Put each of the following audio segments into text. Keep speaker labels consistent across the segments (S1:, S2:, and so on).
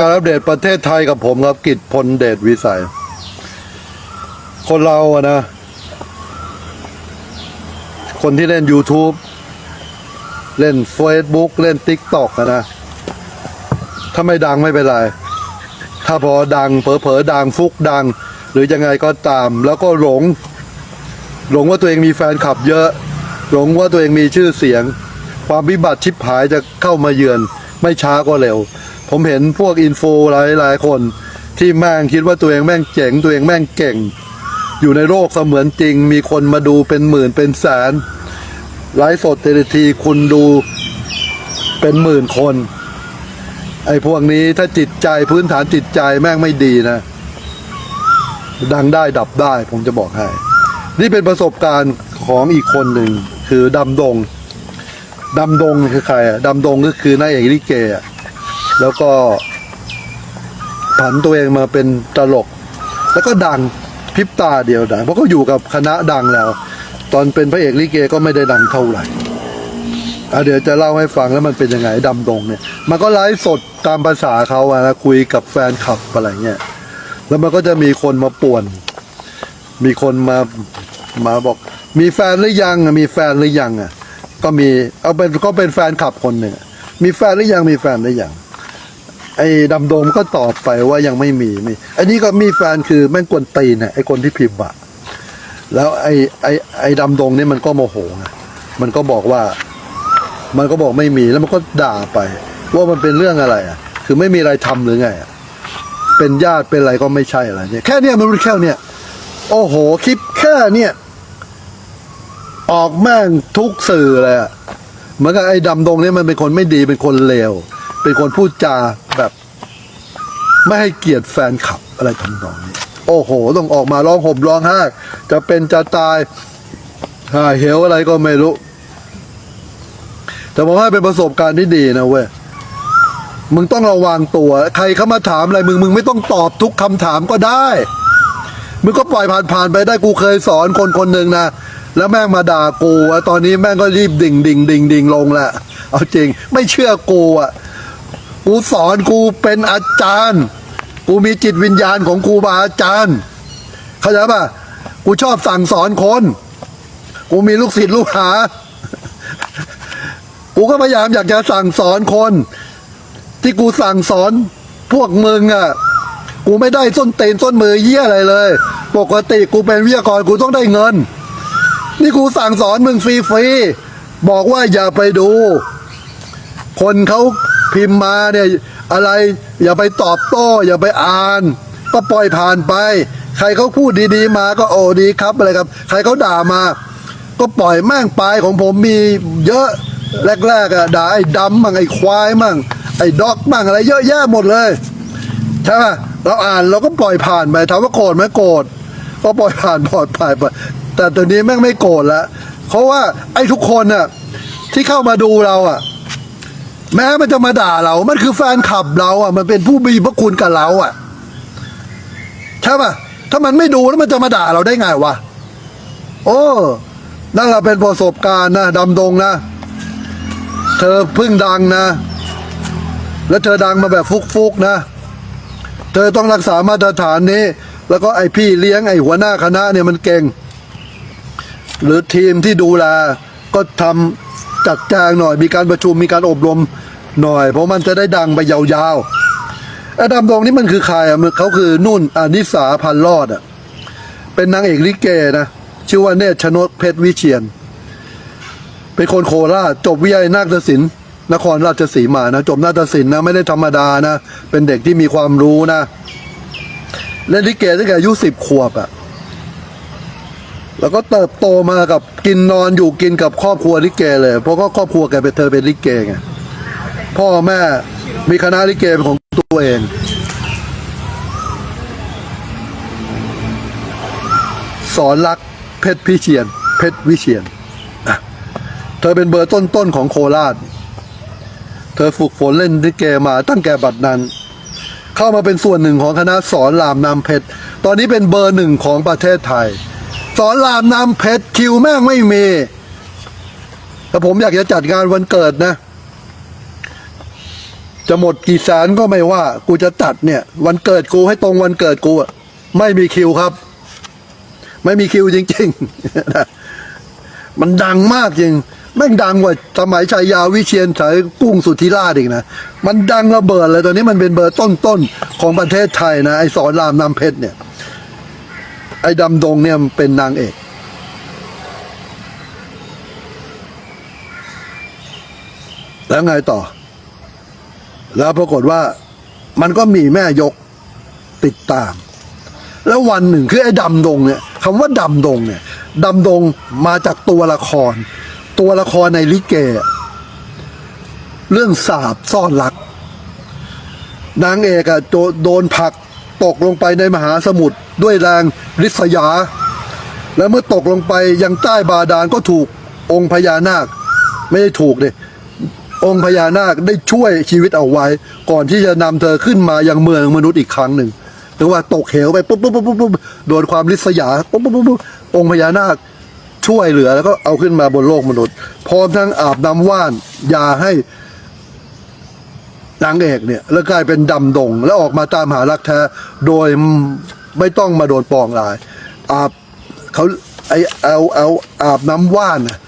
S1: การอัปเดตประเทศไทยกับผมครับกิจพลเดชวิสัย คนเราอะนะ คนที่เล่น YouTube เล่น Facebook เล่น TikTok อะนะ ถ้าไม่ดังไม่เป็นไร ถ้าพอดังเผลอๆดังฟุกดัง หรือยังไงก็ตาม แล้วก็หลง หลงว่าตัวเองมีแฟนคลับเยอะ หลงว่าตัวเองมีชื่อเสียง ความวิบัติชิบหายจะเข้ามาเยือน ไม่ช้าก็เร็ว ผมเห็นพวกอินฟูหลายหลายคน ที่แม่งคิดว่าตัวเองแม่งเจ๋งตัวเองแม่งเก่ง อยู่ในโลกเสมือนจริง มีคนมาดูเป็นหมื่นเป็นแสนไลฟ์สดเตทีคุณดูเป็นหมื่นคน ไอ้พวกนี้ถ้าจิตใจพื้นฐานจิตใจแม่งไม่ดีนะ ดังได้ดับได้ผมจะบอกให้ นี่เป็นประสบการณ์ของอีกคนหนึ่งคือดำดงดำดงคือใครอะดำดงก็คือนายเอกลิเกอะ แล้วก็ผันตัวเองมาเป็นตลก แล้วก็ดังพริบตาเดียวดังเพราะเขาอยู่กับคณะดังแล้ว ตอนเป็นพระเอกลิเกก็ไม่ได้ดังเท่าไหร่เดี๋ยวจะเล่าให้ฟังแล้วมันเป็นยังไงดำดงเนี่ย มันก็ไลฟ์สดตามภาษาเขาอะนะคุยกับแฟนคลับอะไรเงี้ยแล้วมันก็จะมีคนมาป่วน มีคนมามาบอก มีแฟนหรือยังอะมีแฟนหรือยังอะก็มีเอาเป็นก็เป็นแฟนคลับคนหนึ่งมีแฟนหรือยังมีแฟนหรือยัง ไอ้ดำโดงก็ตอบไปว่ายังไม่มีมีอันนี้ก็มีแฟนคือแม่งกวนตีนน่ะไอ้คนที่พิมพ์อะแล้วไอ้ไอ้ไอ้ดำดงนี่มันก็โมโหไงมันก็บอกว่า มันก็บอกไม่มีแล้วมันก็ด่าไป ว่ามันเป็นเรื่องอะไรอะ คือไม่มีอะไรทำหรือไงอะเป็นญาติเป็นอะไรก็ไม่ใช่อะไรเนี่ยแค่เนี้ยมันรู้แค่เนี้ยโอ้โหคลิปแค่เนี้ยออกแม่งทุกสื่อเลยอะเหมือนกับไอ้ดำดงเนี่ยมันเป็นคนไม่ดีเป็นคนเลวเป็นคนพูดจา แบบ ไม่ให้เกียรติแฟนคลับอะไรทำนองนี้ โอ้โห ต้องออกมาร้องห่มร้องไห้จะเป็นจะตายหาเหวอะไรก็ไม่รู้ แต่ผมว่าเป็นประสบการณ์ที่ดีนะเว้ยมึงต้องระวังตัว ใครเข้ามาถามอะไรมึงมึงไม่ต้องตอบทุกคำถามก็ได้ มึงก็ปล่อยผ่านๆไปได้กูเคยสอนคนคนหนึ่งนะแล้วแม่งมาด่ากูอะตอนนี้แม่งก็รีบดิ่งดิ่งดิ่งดิ่งลงแหละเอาจริง ไม่เชื่อกูอะ กูสอนกูเป็นอาจารย์ กูมีจิตวิญญาณของครูบาอาจารย์ เข้าใจป่ะ กูชอบสั่งสอนคน กูมีลูกศิษย์ลูกหา กูก็พยายามอยากจะสั่งสอนคน ที่กูสั่งสอนพวกมึงอะ กูไม่ได้ส้นเตนส้นมือเยี่ยอะไรเลย ปกติกูเป็นวิทยากรกูต้องได้เงิน นี่กูสั่งสอนมึงฟรีๆบอกว่าอย่าไปดู คนเขา พิมพ์มาเนี่ยอะไรอย่าไปตอบโต้ อย่าไปอ่าน ก็ปล่อยผ่านไป ใครเขาพูดดีๆมาก็โอ้ดีครับอะไรครับ ใครเขาด่ามา ก็ปล่อยแม่งไปของผมมีเยอะแรกๆอะด่าไอ้ดำมั่งไอ้ควายมั่งไอ้ด็อกมั่งอะไรเยอะแยะหมดเลยใช่ไหมเราอ่านเราก็ปล่อยผ่านไปถามว่าโกรธไหมโกรธก็ปล่อยผ่านปล่อยผ่านไปแต่ตัวนี้แม่งไม่โกรธล้วเพราะว่าไอ้ทุกคนน่ะที่เข้ามาดูเราอะ แม้มันจะมาด่าเรา มันคือแฟนคลับเราอะ มันเป็นผู้มีพระคุณกับเราอะ ใช่ป่ะ ถ้ามันไม่ดูแล้วมันจะมาด่าเราได้ไงวะ โอ้นั่นแหละเป็นประสบการณ์นะดำดงนะ เธอเพิ่งดังนะ แล้วเธอดังมาแบบฟุกๆนะ เธอต้องรักษามาตรฐานนี้ แล้วก็ไอพี่เลี้ยงไอหัวหน้าคณะเนี่ยมันเก่ง หรือทีมที่ดูแลก็ทำ จัดแจงหน่อย มีการประชุมมีการอบรมหน่อย เพราะมันจะได้ดังไปยาวๆไอ้ดำดงนี่มันคือใครอะมันเขาคือนุ่นอานิสาพันรอดอะเป็นนางเอกลิเกนะชื่อว่าเนตรชนกเพชรวิเชียน เป็นคนโคราชจบวิทยานาฏศิลป์นครราชสีมานะจบนาฏศิลป์นะไม่ได้ธรรมดานะ เป็นเด็กที่มีความรู้นะเล่นลิเกตั้งแต่อายุสิบขวบอะ แล้วก็เติบโตมากับกินนอนอยู่กินกับครอบครัวลิเกเลย เพราะก็ครอบครัวแกเป็นเธอเป็นลิเกไงพ่อแม่มีคณะลิเกเป็นของตัวเอง สอนรักเพชรพิเชียน เพชรวิเชียน เธอเป็นเบอร์ต้นๆของโคราช เธอฝึกฝนเล่นลิเกมาตั้งแต่บัดนั้น เข้ามาเป็นส่วนหนึ่งของคณะสอนรามนำเพชร ตอนนี้เป็นเบอร์หนึ่งของประเทศไทย สอนรามน้ำเพชรคิวแม่งไม่มีถ้าผมอยากจะจัดงานวันเกิดนะ จะหมดกี่แสนก็ไม่ว่า กูจะตัดเนี่ย วันเกิดกูให้ตรงวันเกิดกูอะไม่มีคิวครับ ไม่มีคิวจริงๆ มันดังมากจริงแม่งดังกว่าสมัยชัยยาวิเชียนสายกุ้งสุธิราชอีกนะ มันดังระเบิดเลยตอนนี้มันเป็นเบอร์ต้นๆ ของประเทศไทยนะ ไอสอนรามน้ำเพชรเนี่ย ไอ้ดำดงเนี่ยเป็นนางเอก แล้วไงต่อ แล้วปรากฏว่ามันก็มีแม่ยกติดตาม แล้ววันหนึ่งคือไอ้ดำดงเนี่ยคำว่าดำดงเนี่ยดำดงมาจากตัวละคร ตัวละครในลิเก เรื่องสาบซ่อนรัก นางเอกอะโดโดนผลัก ตกลงไปในมหาสมุทรด้วยแรงริษยา แล้วเมื่อตกลงไปยังใต้บาดาลก็ถูกองค์พญานาค ไม่ได้ถูกเลยองค์พญานาคได้ช่วยชีวิตเอาไว้ ก่อนที่จะนำเธอขึ้นมายังเมืองมนุษย์อีกครั้งหนึ่งหรือว่าตกเหวไปปุ๊บปุ๊บปุ๊บปุ๊บโดนความริษยาปุ๊บปุ๊บปุ๊บปุ๊บองค์พญานาคช่วยเหลือแล้วก็เอาขึ้นมาบนโลกมนุษย์ พร้อมทั้งอาบน้ำว่านยาให้ นางเอกเนี่ย แล้วกลายเป็นดำดง แล้วออกมาตามหารักแท้โดยไม่ต้องมาโดนปองลาย อาบเขาไอเอาเอาอาบน้ำว่านน่ะ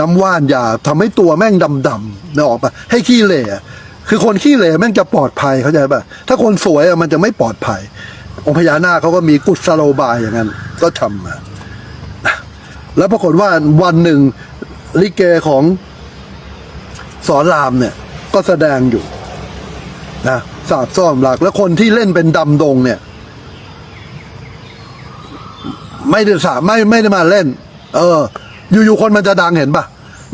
S1: น้ำว่านยาทำให้ตัวแม่งดำดำนะออกปะให้ขี้เหร่คือคนขี้เหร่แม่งจะปลอดภัยเข้าใจปะถ้าคนสวยมันจะไม่ปลอดภัย องค์พญานาคเขาก็มีกุศโลบายอย่างนั้น ก็ทำมาแล้วปรากฏว่าวันหนึ่งลิเกของสอนรามเนี่ย ก็แสดงอยู่ นะสาบซ่อมหลัก แล้วคนที่เล่นเป็นดำดงเนี่ย ไม่ได้สาไม่ไม่ได้มาเล่น เออ อยู่ๆคนมันจะดังเห็นปะ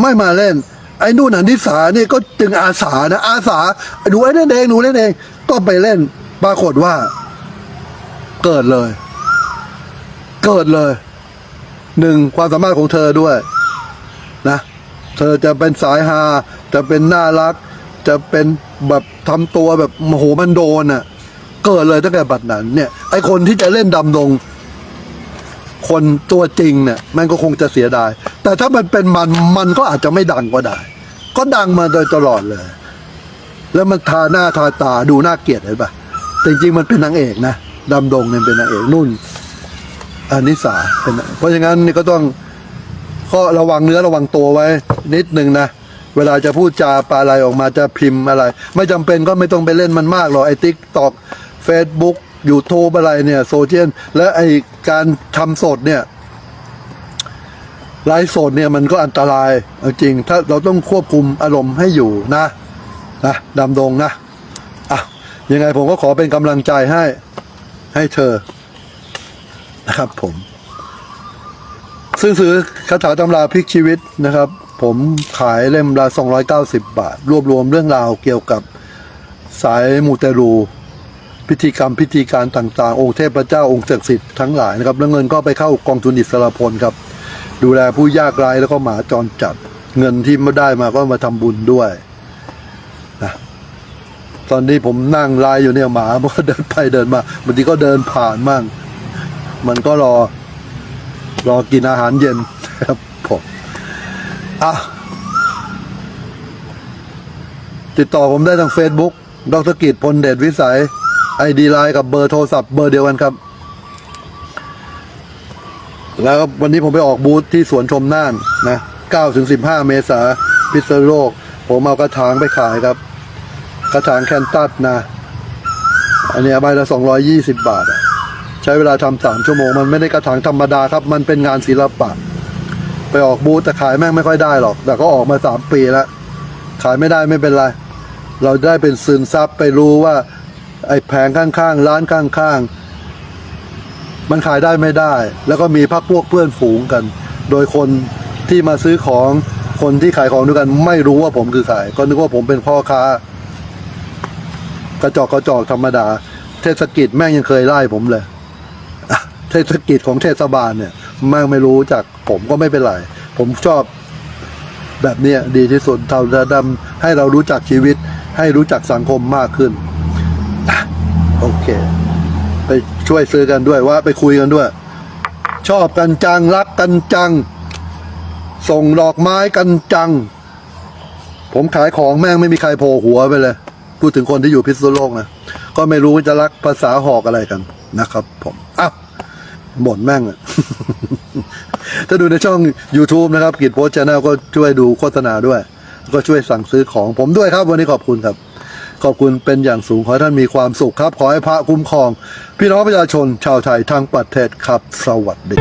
S1: ไม่มาเล่น ไอ้นู่นอันนิสาเนี่ยก็จึงอาสานะอาสาดูไอ้นั่นเองหนูเล่นเอง ก็ไปเล่น ปรากฏว่า เกิดเลย เกิดเลยหนึ่งความสามารถของเธอด้วยนะ เธอจะเป็นสายฮาจะเป็นน่ารัก จะเป็นแบบทำตัวแบบโมโหมันโดนอะ เกิดเลยตั้งแต่บัดนั้น เนี่ยไอคนที่จะเล่นดำดง คนตัวจริงเนี่ยมันก็คงจะเสียดาย แต่ถ้ามันเป็นมันมันก็อาจจะไม่ดังก็ได้ ก็ดังมาโดยตลอดเลย แล้วมันทาหน้าทาตาดูน่าเกลียดเห็นปะแต่จริงๆมันเป็นนางเอกนะดำดงเนี่ยเป็นนางเอกนุ่นอานิสาเป็นเพราะฉะนั้นนี่ก็ต้องก็ระวังเนื้อระวังตัวไว้นิดนึงนะ เวลาจะพูดจาปาอะไรออกมาจะพิมพ์อะไร ไม่จำเป็นก็ไม่ต้องไปเล่นมันมากหรอกไอ้ติ๊กตอกเฟซบุ๊กยูทูบอะไรเนี่ยโซเชียลและไอ้การทำสดเนี่ยไลฟ์สดเนี่ยมันก็อันตรายจริง ถ้าเราต้องควบคุมอารมณ์ให้อยู่นะนะดำดงนะอะยังไงผมก็ขอเป็นกำลังใจให้ ให้เธอ นะครับผมซึ่งซื้อคาถาตำราพลิกชีวิตนะครับ ผมขายเล่มละ 290 บาท รวบรวมเรื่องราวเกี่ยวกับสายมูเตรูพิธีกรรมพิธีการต่างๆ องค์เทพเจ้าองค์ศักดิ์สิทธิ์ทั้งหลายนะครับ แล้วเงินก็ไปเข้ากองทุนอิสระพลครับ ดูแลผู้ยากไร้แล้วก็หมาจรจัด เงินที่ไม่ได้มาก็มาทำบุญด้วยนะตอนนี้ผมนั่งไลน์อยู่เนี่ยหมามันก็เดินไปเดินมาบางทีก็เดินผ่านมั่งมันก็รอรอกินอาหารเย็นครับ อะติดต่อผมได้ทาง Facebook ดรกิจพลเดชวิสัยไอดีไลน์กับเบอร์โทรศัพท์เบอร์เดียวกันครับ แล้ววันนี้ผมไปออกบูธที่สวนชมน่านนะ9ถึง15 เมษาพิษณุโลก ผมเอากระถางไปขายครับ กระถางแคนตัสนะ อันนี้ใบละ 220 บาท ใช้เวลาทำสามชั่วโมง มันไม่ได้กระถางธรรมดาครับ มันเป็นงานศิลปะ ไปออกบูธแต่ขายแม่งไม่ค่อยได้หรอก แต่ก็ออกมาสามปีแล้วขายไม่ได้ไม่เป็นไร เราได้เป็นซึนซับไปรู้ว่า ไอ้แผงข้างๆ ร้านข้างๆ มันขายได้ไม่ได้ แล้วก็มีพักพวกเพื่อนฝูงกัน โดยคนที่มาซื้อของคนที่ขายของด้วยกัน ไม่รู้ว่าผมคือใครก็นึกว่าผมเป็นพ่อค้ากระจอกกระจอกธรรมดา เทศกิจแม่งยังเคยไล่ผมเลย เทศกิจของเทศบาลเนี่ย ม่งไม่รู้จากผมก็ไม่เป็นไร ผมชอบแบบเนี้ยดีที่สุดเราจะดำให้เรารู้จักชีวิต ให้รู้จักสังคมมากขึ้นโอเค ไปช่วยซื้อกันด้วยว่าไปคุยกันด้วย ชอบกันจัง รักกันจัง ส่งดอกไม้กันจัง ผมขายของแม่งไม่มีใครโผล่หัวไปเลย พูดถึงคนที่อยู่พิษณุโลกนะ ก็ไม่รู้จะรักภาษาหอกอะไรกันนะครับผมอ้าว บ่นแม่งอะถ้าดูในช่อง YouTube นะครับกิจโพสชาแนลก็ช่วยดูโฆษณาด้วย ก็ช่วยสั่งซื้อของผมด้วยครับ วันนี้ขอบคุณครับ ขอบคุณเป็นอย่างสูงขอให้ท่านมีความสุขครับ ขอให้พระคุ้มครอง พี่น้องประชาชนชาวไทยทั้งประเทศครับ สวัสดี